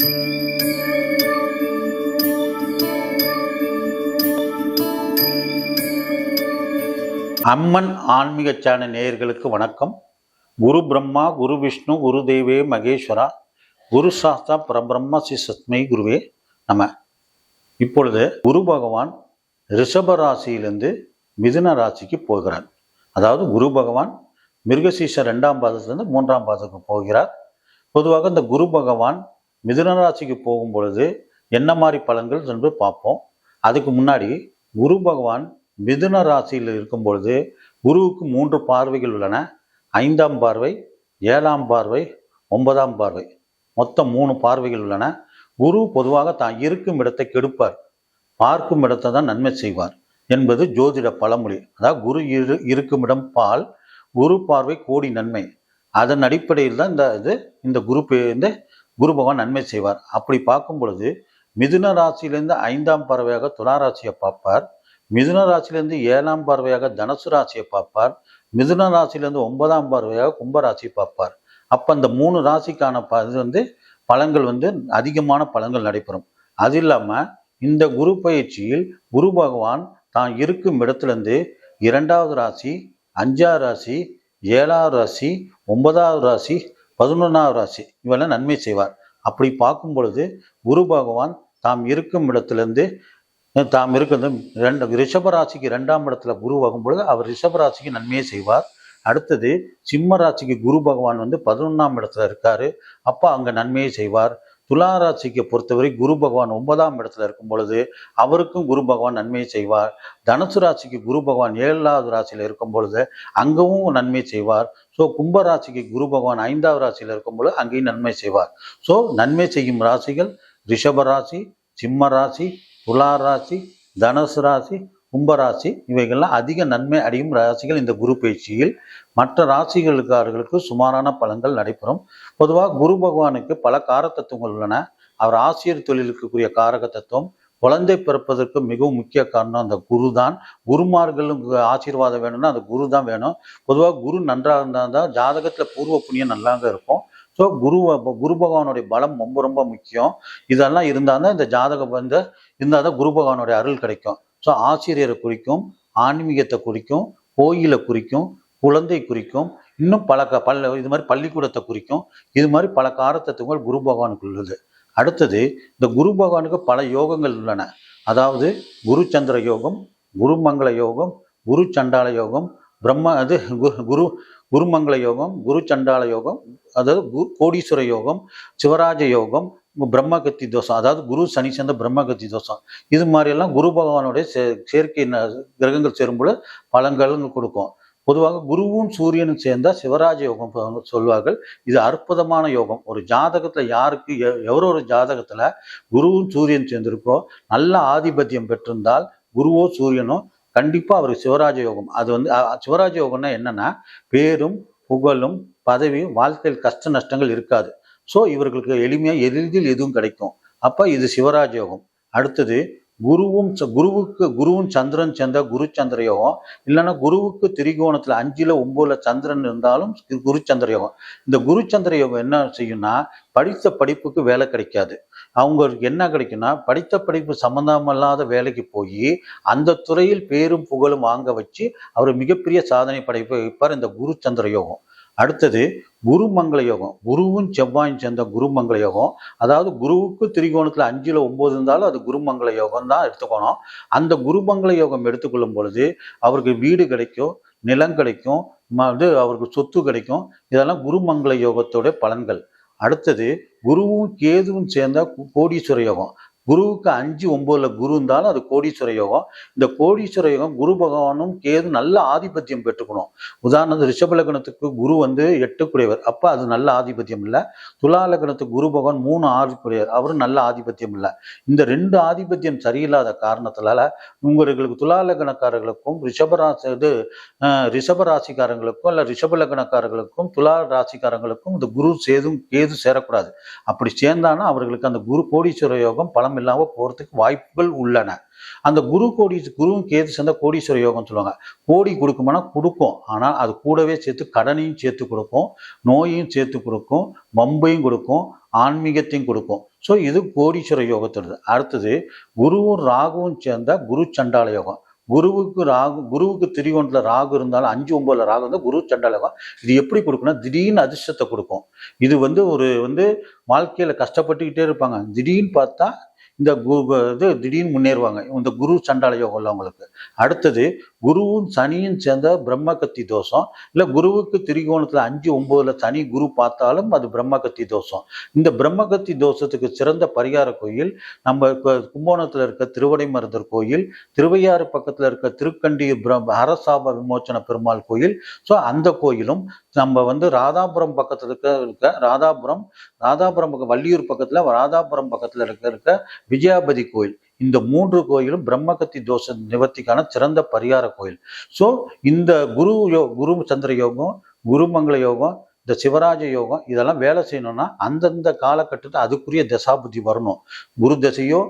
அம்மன் ஆன்மீக சேனல் நேயர்களுக்கு வணக்கம். குரு பிரம்மா குரு விஷ்ணு குரு தேவே மகேஸ்வரா குரு சாஸ்தா பரபிரம்ம ஸ்ரீ சத்மை குருவே நம. இப்பொழுது குரு பகவான் ரிஷப ராசியிலிருந்து மிதுன ராசிக்கு போகிறார். அதாவது குரு பகவான் மிருகசீச ரெண்டாம் பாதத்திலிருந்து மூன்றாம் பாதத்துக்கு போகிறார். பொதுவாக இந்த குரு பகவான் மிதுன ராசிக்கு போகும் பொழுது என்ன மாதிரி பலன்கள் என்று பார்ப்போம். அதுக்கு முன்னாடி குரு பகவான் மிதுன ராசியில் இருக்கும் பொழுது குருவுக்கு மூன்று பார்வைகள் உள்ளன. ஐந்தாம் பார்வை ஏழாம் பார்வை ஒன்பதாம் பார்வை. மொத்தம் மூணு பார்வைகள் உள்ளன. குரு பொதுவாக தான் இருக்கும் இடத்தை கெடுப்பார். பார்க்கும் இடத்தை தான் நன்மை செய்வார் என்பது ஜோதிட பழமொழி. அதாவது குரு இரு இருக்கும் இடம் பால் குரு பார்வை கோடி நன்மை. அதன் அடிப்படையில் தான் இந்த இது இந்த குரு இந்த குரு பகவான் நன்மை செய்வார். அப்படி பார்க்கும் பொழுது மிதுன ராசியிலேருந்து ஐந்தாம் பறவையாக துலா ராசியை பார்ப்பார். மிதுன ராசியிலேருந்து ஏழாம் பார்வையாக தனுசு ராசியை பார்ப்பார். மிதுன ராசியிலேருந்து ஒன்பதாம் பார்வையாக கும்பராசியை பார்ப்பார். அப்போ அந்த மூணு ராசிக்கான ப இது வந்து பலன்கள் வந்து அதிகமான பலன்கள் நடைபெறும். அது இல்லாமல் இந்த குரு பயிற்சியில் குரு பகவான் தான் இருக்கும் இடத்துலேருந்து இரண்டாவது ராசி அஞ்சாவது ராசி ஏழாவது ராசி ஒன்பதாவது ராசி பதினொன்றாவது ராசி. இவெல்லாம் நன்மை செய்வார். அப்படி பார்க்கும் பொழுது குரு பகவான் தாம் இருக்கும் இடத்திலிருந்து தாம் இருக்கிறது ரெண்டு ரிஷபராசிக்கு ரெண்டாம் இடத்துல குரு ஆகும் பொழுது அவர் ரிஷபராசிக்கு நன்மையை செய்வார். அடுத்தது சிம்ம ராசிக்கு குரு பகவான் வந்து பதினொன்றாம் இடத்துல இருக்காரு. அப்போ அங்கே நன்மையை செய்வார். துலாராசிக்கு பொறுத்தவரை குரு பகவான் ஒன்பதாம் இடத்துல இருக்கும் பொழுது அவருக்கும் குரு பகவான் நன்மையை செய்வார். தனுசு ராசிக்கு குரு பகவான் ஏழாவது ராசியில் இருக்கும் பொழுது அங்கவும் நன்மை செய்வார். ஸோ கும்ப ராசிக்கு குரு பகவான் ஐந்தாவது ராசியில் இருக்கும் பொழுது அங்கேயும் நன்மை செய்வார். ஸோ நன்மை செய்யும் ராசிகள் ரிஷப ராசி சிம்ம ராசி துலா ராசி தனுசு ராசி கும்பராசி இவைகள்லாம் அதிக நன்மை அடையும் ராசிகள் இந்த குரு பயிற்சியில். மற்ற ராசிகளுக்காரர்களுக்கு சுமாரான பலன்கள் நடைபெறும். பொதுவாக குரு பகவானுக்கு பல காரத்தத்துவங்கள் உள்ளன. அவர் ஆசிரியர் தொழிலுக்குரிய காரக தத்துவம் குழந்தை பிறப்பதற்கு மிகவும் முக்கிய காரணம் அந்த குரு தான் குருமார்களும் ஆசீர்வாதம் வேணும்னா அந்த குரு தான் வேணும். பொதுவாக குரு நன்றாக இருந்தால் தான் ஜாதகத்தில் பூர்வ புண்ணியம் நல்லாங்க இருக்கும். ஸோ குரு குரு பகவானுடைய பலம் ரொம்ப ரொம்ப முக்கியம். இதெல்லாம் இருந்தால் தான் இந்த ஜாதகம் வந்து இருந்தால் தான் குரு பகவானுடைய அருள் கிடைக்கும். ஸோ ஆசிரியரை குறிக்கும் ஆன்மீகத்தை குறிக்கும் கோயிலை குறிக்கும் குழந்தை குறிக்கும் இன்னும் பல க பல்ல இது மாதிரி பள்ளிக்கூடத்தை குறிக்கும் இது மாதிரி பல காரத்தத்துவங்கள் குரு பகவானுக்கு உள்ளது. அடுத்தது இந்த குரு பகவானுக்கு பல யோகங்கள் உள்ளன. அதாவது குரு சந்திர யோகம் குருமங்கள யோகம் குரு சண்டால யோகம் பிரம்ம அது குரு குருமங்கள யோகம் குரு சண்டால யோகம் அதாவது கு- கோடீஸ்வர யோகம் சிவராஜ யோகம் பிரம்மகத்தி தோஷம் அதாவது குரு சனி சேர்ந்த பிரம்மகத்தி தோஷம் இது மாதிரியெல்லாம் குரு பகவானுடைய சே- சேர்க்கை ந- கிரகங்கள் சேரும்போது பலன்கள் கொடுக்கும். பொதுவாக குருவும் சூரியனும் சேர்ந்தா சிவராஜ யோகம் சொல்வார்கள். இது அற்புதமான யோகம். ஒரு ஜாதகத்துல யாருக்கு எ- எவரோ ஒரு ஜாதகத்துல குருவும் சூரியன் சேர்ந்திருக்கோ நல்ல ஆதிபத்தியம் பெற்றிருந்தால் குருவோ சூரியனோ கண்டிப்பா அவருக்கு சிவராஜ யோகம். அது வந்து சிவராஜ யோகம்னா என்னன்னா பேரும் புகழும் பதவியும் வாழ்க்கையில் கஷ்ட நஷ்டங்கள் இருக்காது. ஸோ இவர்களுக்கு எளிமையாக எளிதில் எதுவும் கிடைக்கும். அப்போ இது சிவராஜ யோகம் அடுத்தது குருவும் ச- குருவுக்கு குருவும் சந்திரன் சேர்ந்த குரு சந்திர யோகம் இல்லைன்னா குருவுக்கு திரிகோணத்தில் அஞ்சில் ஒன்பதுல சந்திரன் இருந்தாலும் குரு சந்திர யோகம் இந்த குரு சந்திர யோகம் என்ன செய்யும்னா படித்த படிப்புக்கு வேலை கிடைக்காது. அவங்களுக்கு என்ன கிடைக்கும்னா படித்த படிப்பு சம்பந்தமில்லாத வேலைக்கு போய் அந்த துறையில் பேரும் புகழும் வாங்க வச்சு அவர் மிகப்பெரிய சாதனை படைப்பை வைப்பார் இந்த குரு சந்திர யோகம் அடுத்தது குருமங்கள யோகம். குருவும் செவ்வாயும் சேர்ந்த குருமங்கள யோகம். அதாவது குருவுக்கு திரிகோணத்தில் அஞ்சில் ஒம்பது இருந்தாலும் அது குருமங்கள யோகம் தான் எடுத்துக்கணும். அந்த குருமங்கள யோகம் எடுத்துக்கொள்ளும் பொழுது அவருக்கு வீடு கிடைக்கும் நிலம் கிடைக்கும் ம- இது அவருக்கு சொத்து கிடைக்கும். இதெல்லாம் குருமங்கள யோகத்தோட பலன்கள். அடுத்தது குருவும் கேதுவும் சேர்ந்த கோடீஸ்வர யோகம். குருவுக்கு அஞ்சு ஒன்பதுல குரு இருந்தாலும் அது கோடீஸ்வர யோகம். இந்த கோடீஸ்வர யோகம் குரு பகவானும் கேது நல்ல ஆதிபத்தியம் பெற்றுக்கணும். உதாரணத்துக்கு ரிஷப லக்னத்துக்கு குரு வந்து எட்டுக்குடையவர். அப்போ அது நல்ல ஆதிபத்தியம் இல்லை. துலா லக்னத்துக்கு குரு பகவான் மூணு ஆதிக்குடையவர் அவரும் நல்ல ஆதிபத்தியம் இல்லை. இந்த ரெண்டு ஆதிபத்தியம் சரியில்லாத காரணத்தினால உங்களுக்கு துலா லக்னக்காரர்களுக்கும் ரிஷபராசி இது அஹ், ரிஷப ராசிக்காரங்களுக்கும் இல்ல ரிஷப லக்னக்காரர்களுக்கும் துலா ராசிக்காரங்களுக்கும் இந்த குரு சேதும் கேது சேரக்கூடாது. அப்படி சேர்ந்தானா அவர்களுக்கு அந்த குரு கோடீஸ்வர யோகம் பலம் இல்லாமல் போகிறதுக்கு வாய்ப்புகள் உள்ளன. அந்த குரு கோடி குருவும் கேது சேர்ந்த கோடீஸ்வர யோகம் சொல்லுவாங்க. கோடி கொடுக்குமானா கொடுக்கும். ஆனால் அது கூடவே சேர்த்து கடனையும் சேர்த்து கொடுக்கும் நோயையும் சேர்த்து கொடுக்கும் வம்பையும் கொடுக்கும் ஆன்மீகத்தையும் கொடுக்கும். ஸோ இது கோடீஸ்வர யோகத்தோடது. அடுத்தது குருவும் ராகுவும் சேர்ந்த குரு சண்டால யோகம். குருவுக்கு ராகு குருவுக்கு திரிகோணத்தில் ராகு இருந்தாலும் அஞ்சு ஒன்பதுல ராகு இருந்தால் குரு சண்டாலகம் இது எப்படி கொடுக்குன்னா திடீர்னு அதிர்ஷ்டத்தை கொடுக்கும். இது வந்து ஒரு வந்து வாழ்க்கையில் கஷ்டப்பட்டுக்கிட்டே இருப்பாங்க. திடீர்னு பார்த்தா இந்த கு- இது திடீர்னு முன்னேறுவாங்க. இந்த குரு சண்டால யோகம் உள்ளவங்களுக்கு. அடுத்தது குருவும் சனியும் சேர்ந்த பிரம்மகத்தி தோஷம். இல்லை குருவுக்கு திரிகோணத்தில் அஞ்சு ஒம்போதில் சனி குரு பார்த்தாலும் அது பிரம்ம கத்தி தோஷம். இந்த பிரம்மகத்தி தோஷத்துக்கு சிறந்த பரிகார கோயில் நம்ம இப்போ கும்போணத்தில் இருக்க திருவடைமருதர் கோயில் திருவையாறு பக்கத்தில் இருக்க திருக்கண்டி பிரம் அரசாப விமோச்சன பெருமாள் கோயில். ஸோ அந்த கோயிலும் நம்ம வந்து ராதாபுரம் பக்கத்தில் இருக்க இருக்க ராதாபுரம் ராதாபுரம் பக்கம் வள்ளியூர் பக்கத்தில் ராதாபுரம் பக்கத்தில் இருக்க இருக்க விஜயாபதி கோயில். இந்த மூன்று கோயிலும் பிரம்மகத்தி தோஷ நிவர்த்திக்கான சிறந்த பரிகார கோயில். ஸோ இந்த குரு யோ குரு சந்திர யோகம் குருமங்கள யோகம் இந்த சிவராஜ யோகம் இதெல்லாம் வேலை செய்யணும்னா அந்தந்த காலகட்டத்தில் அதுக்குரிய தசாபுத்தி வரணும். குரு தசையோ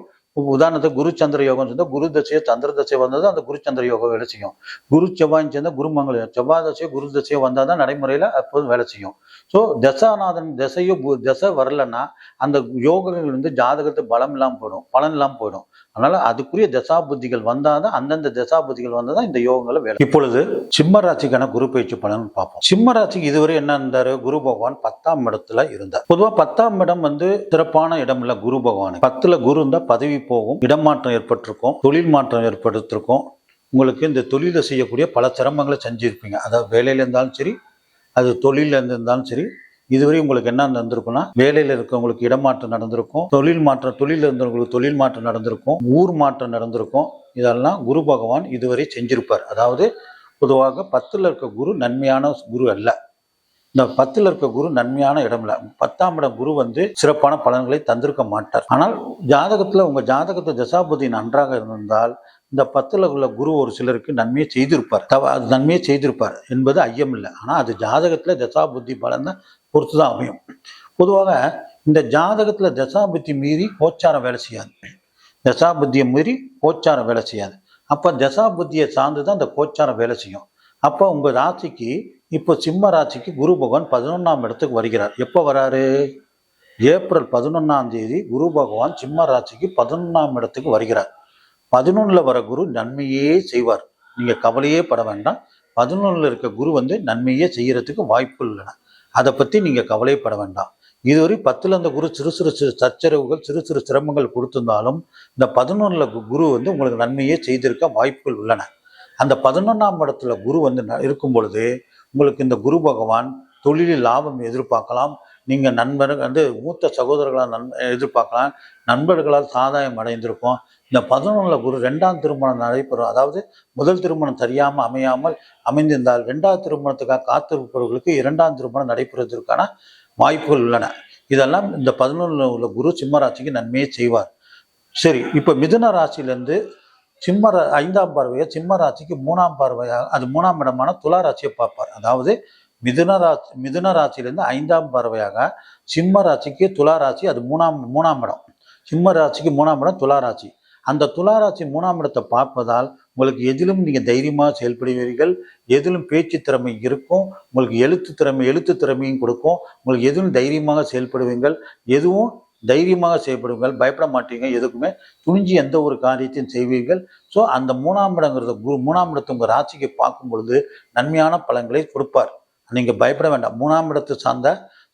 உதாரணத்துக்கு குரு சந்திர யோகம் சேர்ந்தா குரு தசையோ சந்திர தசை வந்தது அந்த குரு சந்திர யோகம் வேலை செய்யும். குரு செவ்வாய் சேர்ந்தா குருமங்கள செவ்வாய் தசையோ குரு தசையோ வந்தால் தான் நடைமுறையில் அப்போதும் வேலை செய்யும். ஸோ தசாநாதன் தசையோ தசை வரலன்னா அந்த யோகங்கள் வந்து ஜாதகத்து பலம் இல்லாமல் போயிடும். பலன் இல்லாமல் போயிடும். அதனால அதுக்குரிய தசா புத்திகள் வந்தாதான் அந்தந்த தசா புத்திகள் வந்தாதான் இந்த யோகங்களை வேலை இப்பொழுது சிம்ம ராசிக்கான குரு பயிற்சி பலன் பார்ப்போம். சிம்ம ராசிக்கு இதுவரை என்ன இருந்தாரு? குரு பகவான் பத்தாம் இடத்துல இருந்தார். பொதுவா பத்தாம் இடம் வந்து சிறப்பான இடம் இல்ல குரு பகவான். பத்துல குரு இருந்தா பதவி போகும் இடமாற்றம் ஏற்பட்டிருக்கும் தொழில் மாற்றம் ஏற்படுத்திருக்கும் உங்களுக்கு இந்த தொழிலை செய்யக்கூடிய பல சிரமங்களை செஞ்சிருப்பீங்க. அதாவது வேலையில இருந்தாலும் சரி அது தொழில இருந்து இருந்தாலும் சரி இதுவரை உங்களுக்கு என்ன நடந்திருக்குன்னா வேலையில இருக்கவங்களுக்கு இடமாற்றம் நடந்திருக்கும் தொழில் மாற்றம் தொழில் இருந்தவங்களுக்கு தொழில் மாற்றம் நடந்திருக்கும் ஊர் மாற்றம் நடந்திருக்கும். இதெல்லாம் குரு பகவான் இதுவரை செஞ்சிருப்பார். அதாவது பொதுவாக பத்துல இருக்க குரு நன்மையான குரு அல்ல. இந்த பத்துல இருக்க குரு நன்மையான இடம் இல்லை. பத்தாம் இடம் குரு வந்து சிறப்பான பலன்களை தந்திருக்க மாட்டார். ஆனால் ஜாதகத்துல உங்க ஜாதகத்தை தசாபுதி நன்றாக இருந்தால் இந்த பத்துல உள்ள குரு ஒரு சிலருக்கு நன்மையை செய்திருப்பார். தவ- அது நன்மையை செய்திருப்பார் என்பது ஐயம் இல்லை ஆனால் அது ஜாதகத்தில் தசாபுத்தி பலன் தான் பொறுத்து தான் அமையும். பொதுவாக இந்த ஜாதகத்தில் தசாபுத்தி மீறி கோச்சாரம் வேலை செய்யாது. தசாபுத்தியை மீறி கோச்சாரம் வேலை செய்யாது. அப்போ தசாபுத்தியை சார்ந்து தான் இந்த கோச்சாரம் வேலை செய்யும். அப்போ உங்கள் ராசிக்கு இப்போ சிம்ம ராசிக்கு குரு பகவான் பதினொன்றாம் இடத்துக்கு வருகிறார். எப்போ வராரு? ஏப்ரல் பதினொன்றாம் தேதி குரு பகவான் சிம்ம ராசிக்கு பதினொன்றாம் இடத்துக்கு வருகிறார். பதினொன்றில் வர குரு நன்மையே செய்வார். நீங்கள் கவலையே பட வேண்டாம். பதினொன்றில் இருக்க குரு வந்து நன்மையே செய்கிறதுக்கு வாய்ப்பு இல்லைனா அதை பற்றி நீங்கள் கவலைப்பட வேண்டாம். இதுவரை பத்தில் அந்த குரு சிறு சிறு சிறு சச்சரவுகள் சிறு சிறு சிரமங்கள் கொடுத்திருந்தாலும் இந்த பதினொன்றில் குரு வந்து உங்களுக்கு நன்மையே செய்திருக்க வாய்ப்புகள் உள்ளன. அந்த பதினொன்றாம் இடத்துல குரு வந்து ந- இருக்கும் பொழுது உங்களுக்கு இந்த குரு பகவான் தொழிலில் லாபம் எதிர்பார்க்கலாம் நீங்கள் நண்பர்கள் வந்து மூத்த சகோதரர்களால் நன் எதிர்பார்க்கலாம். நண்பர்களால் சாதாயம் அடைந்திருக்கும் இந்த பதினொன்றில் குரு ரெண்டாம் திருமணம் நடைபெறும். அதாவது முதல் திருமணம் தெரியாமல் அமையாமல் அமைந்திருந்தால் ரெண்டாவது திருமணத்துக்காக காத்திருப்பவர்களுக்கு இரண்டாம் திருமணம் நடைபெறுவதற்கான வாய்ப்புகள் உள்ளன. இதெல்லாம் இந்த பதினொன்றில் உள்ள குரு சிம்ம ராசிக்கு நன்மையை செய்வார். சரி இப்போ மிதுன ராசியிலேருந்து சிம்ம ரா- ஐந்தாம் பார்வையை சிம்ம ராசிக்கு மூணாம் பார்வையாக அது மூணாம் இடமான துலா ராசியை பார்ப்பார். அதாவது மிதுன ராசி மிதுன ராசியிலேருந்து ஐந்தாம் பறவையாக சிம்ம ராசிக்கு துலா ராசி அது மூணாம் மூணாம் இடம். சிம்ம ராசிக்கு மூணாம் இடம் துலா ராசி. அந்த துளாராசி மூணாம் இடத்தை பார்ப்பதால் உங்களுக்கு எதிலும் நீங்கள் தைரியமாக செயல்படுவீர்கள் எதிலும் பேச்சு திறமை இருக்கும் உங்களுக்கு எழுத்து திறமை எழுத்து திறமையும் கொடுக்கும் உங்களுக்கு எதிலும் தைரியமாக செயல்படுவீங்கள் எதுவும் தைரியமாக செயல்படுவீர்கள் பயப்பட மாட்டீங்க எதுக்குமே துணிஞ்சு எந்த ஒரு காரியத்தையும் செய்வீர்கள். ஸோ அந்த மூணாம் இடங்கிறத குரு மூணாம் இடத்தை உங்கள் ராசிக்கு பார்க்கும் பொழுது நன்மையான பலன்களை கொடுப்பார். நீங்கள் பயப்பட வேண்டாம். மூணாம் இடத்தை சார்ந்த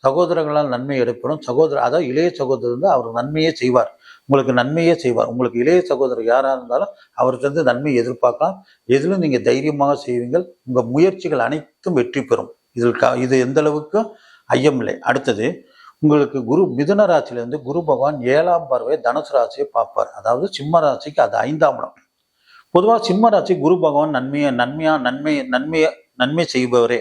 சகோதரர்களால் நன்மை எடுப்படும் சகோதரர் அதாவது இளைய சகோதரர் வந்து அவர் நன்மையே செய்வார். உங்களுக்கு நன்மையே செய்வார். உங்களுக்கு இளைய சகோதரர் யாராக இருந்தாலும் அவர்கிட்ட வந்து நன்மை எதிர்பார்க்கலாம். எதிலும் நீங்கள் தைரியமாக செய்வீங்கள். உங்கள் முயற்சிகள் அனைத்தும் வெற்றி பெறும். இதில் க இது எந்த அளவுக்கு ஐயமில்லை அடுத்தது உங்களுக்கு குரு மிதுன ராசியிலேருந்து குரு பகவான் ஏழாம் பார்வை தனுசு ராசியை பார்ப்பார். அதாவது சிம்ம ராசிக்கு அது ஐந்தாம் இடம். பொதுவாக சிம்ம ராசி குரு பகவான் நன்மையை நன்மையாக நன்மை நன்மையை நன்மை செய்பவரே.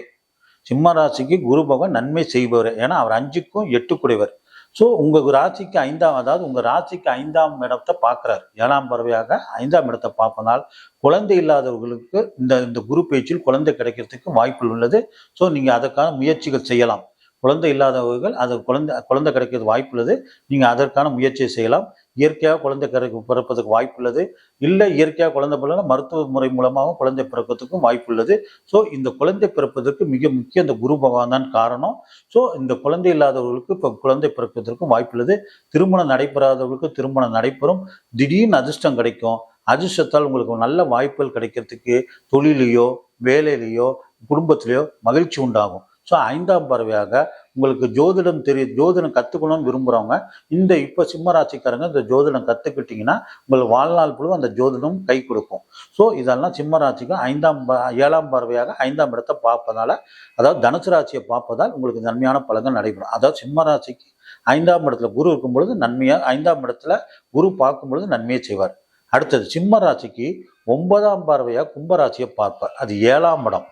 சிம்ம ராசிக்கு குரு பகவான் நன்மை செய்பவர். ஏன்னா அவர் அஞ்சுக்கும் எட்டுக்குடையவர். ஸோ உங்கள் ராசிக்கு ஐந்தாம் அதாவது உங்கள் ராசிக்கு ஐந்தாம் இடத்தை பார்க்குறாரு. ஏழாம் பறவையாக ஐந்தாம் இடத்தை பார்ப்பதால் குழந்தை இல்லாதவர்களுக்கு இந்த இந்த குரு பேச்சில் குழந்தை கிடைக்கிறதுக்கு வாய்ப்புகள் உள்ளது. ஸோ நீங்கள் அதற்கான முயற்சிகள் செய்யலாம். குழந்தை இல்லாதவர்கள் அது குழந்தை குழந்தை கிடைக்கிறது வாய்ப்புள்ளது. நீங்கள் அதற்கான முயற்சியை செய்யலாம். இயற்கையாக குழந்தை கிடைக்க பிறப்பதற்கு வாய்ப்புள்ளது. இல்லை இயற்கையாக குழந்தை பிறகு மருத்துவ முறை மூலமாகவும் குழந்தை பிறப்பதற்கும் வாய்ப்புள்ளது. ஸோ இந்த குழந்தை பிறப்பதற்கு மிக முக்கிய இந்த குரு பகவான் தான் காரணம். ஸோ இந்த குழந்தை இல்லாதவர்களுக்கு இப்போ குழந்தை பிறப்பதற்கும் வாய்ப்புள்ளது. திருமணம் நடைபெறாதவர்களுக்கு திருமணம் நடைபெறும். திடீர்னு அதிர்ஷ்டம் கிடைக்கும். அதிர்ஷ்டத்தால் உங்களுக்கு நல்ல வாய்ப்புகள் கிடைக்கிறதுக்கு தொழிலையோ வேலையிலையோ குடும்பத்திலையோ மகிழ்ச்சி உண்டாகும். ஸோ ஐந்தாம் பறவையாக உங்களுக்கு ஜோதிடம் தெரிய ஜோதிடம் கற்றுக்கணும்னு விரும்புகிறவங்க இந்த இப்போ சிம்மராசிக்காரங்க இந்த ஜோதிடம் கற்றுக்கிட்டிங்கன்னா உங்களுக்கு வாழ்நாள் புழு அந்த ஜோதிடம் கை கொடுக்கும். ஸோ இதெல்லாம் சிம்மராசிக்கு ஐந்தாம் ப ஏழாம் பறவையாக ஐந்தாம் இடத்தை பார்ப்பதால் அதாவது தனுசு ராசியை பார்ப்பதால் உங்களுக்கு நன்மையான பலன்கள் நடைபெறும். அதாவது சிம்மராசிக்கு ஐந்தாம் இடத்துல குரு இருக்கும் பொழுது நன்மையாக ஐந்தாம் இடத்துல குரு பார்க்கும் பொழுது நன்மையை செய்வார். அடுத்தது சிம்ம ராசிக்கு ஒன்பதாம் பார்வையாக கும்பராசியை பார்ப்பார். அது ஏழாம் இடம்.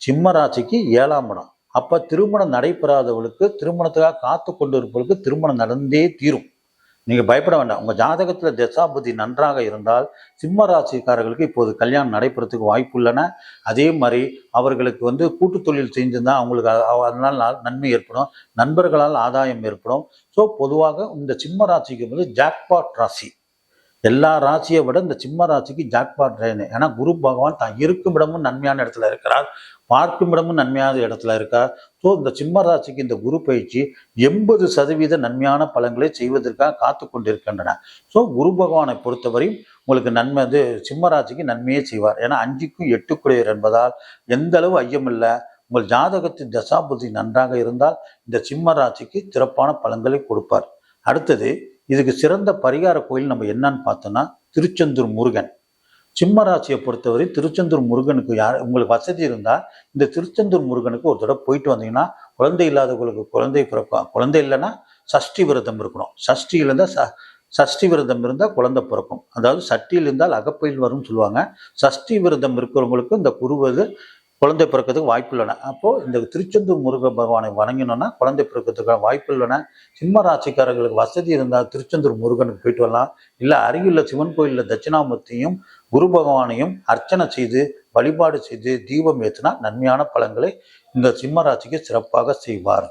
சிம்ம ராசிக்கு ஏழாம் இடம். அப்போ திருமணம் நடைபெறாதவளுக்கு திருமணத்துக்காக காத்து கொண்டு இருப்பவர்களுக்கு திருமணம் நடந்தே தீரும். நீங்கள் பயப்பட வேண்டாம். உங்கள் ஜாதகத்தில் தசாபதி நன்றாக இருந்தால் சிம்ம ராசிக்காரர்களுக்கு இப்போது கல்யாணம் நடைபெறத்துக்கு வாய்ப்பு உள்ளன அதே மாதிரி அவர்களுக்கு வந்து கூட்டு தொழில் செஞ்சிருந்தா அவங்களுக்கு அதனால் நன்மை ஏற்படும். நண்பர்களால் ஆதாயம் ஏற்படும். ஸோ பொதுவாக இந்த சிம்ம ராசிக்கு வந்து ஜாக்பாட் ராசி. எல்லா ராசியை விட இந்த சிம்ம ராசிக்கு ஜாக்பாட் ரேனு ஏன்னா குரு பகவான் தான் இருக்கும் இடமும் நன்மையான இடத்துல இருக்கிறார். பார்க்கும் இடமும் நன்மையான இடத்துல இருக்கார். ஸோ இந்த சிம்ம ராசிக்கு இந்த குரு பயிற்சி எண்பது சதவீத நன்மையான பலன்களை செய்வதற்காக காத்து கொண்டிருக்கின்றன. ஸோ குரு பகவானை பொறுத்தவரையும் உங்களுக்கு நன்மை வந்து சிம்ம ராசிக்கு நன்மையே செய்வார். ஏன்னா அஞ்சுக்கும் எட்டுக்குடையர் என்பதால் எந்த அளவு ஐயமில்லை உங்கள் ஜாதகத்தின் தசாபுதி நன்றாக இருந்தால் இந்த சிம்ம ராசிக்கு சிறப்பான பலன்களை கொடுப்பார். அடுத்தது இதுக்கு சிறந்த பரிகார கோயில் நம்ம என்னன்னு பார்த்தோம்னா திருச்செந்தூர் முருகன். சிம்ம ராசியை பொறுத்தவரை திருச்செந்தூர் முருகனுக்கு யார் உங்களுக்கு வசதி இருந்தால் இந்த திருச்செந்தூர் முருகனுக்கு ஒரு தடவை போயிட்டு வந்தீங்கன்னா குழந்தை இல்லாதவங்களுக்கு குழந்தை பிறக்கும் குழந்தை இல்லைன்னா சஷ்டி விரதம் இருக்கணும். சஷ்டியில் இருந்தால் ச சஷ்டி விரதம் இருந்தால் குழந்தை பிறக்கும். அதாவது சஷ்டியில் இருந்தால் அகப்பையில் வரும்னு சொல்லுவாங்க. சஷ்டி விரதம் இருக்கிறவங்களுக்கு இந்த குருவது குழந்தை பிறக்கிறதுக்கு வாய்ப்பு இல்லைனா அப்போது இந்த திருச்செந்தூர் முருக பகவானை வணங்கினோன்னா குழந்தை பிறக்கிறதுக்கான வாய்ப்பு இல்லைனா சிம்ம ராசிக்காரர்களுக்கு வசதி இருந்தால் திருச்செந்தூர் முருகனுக்கு போயிட்டு வரலாம். இல்லை அருகில் சிவன் கோயிலில் தட்சிணாமூர்த்தியும் குரு பகவானையும் அர்ச்சனை செய்து வழிபாடு செய்து தீபம் ஏற்றினா நன்மையான பலன்களை இந்த சிம்ம ராசிக்கு சிறப்பாக செய்வார்.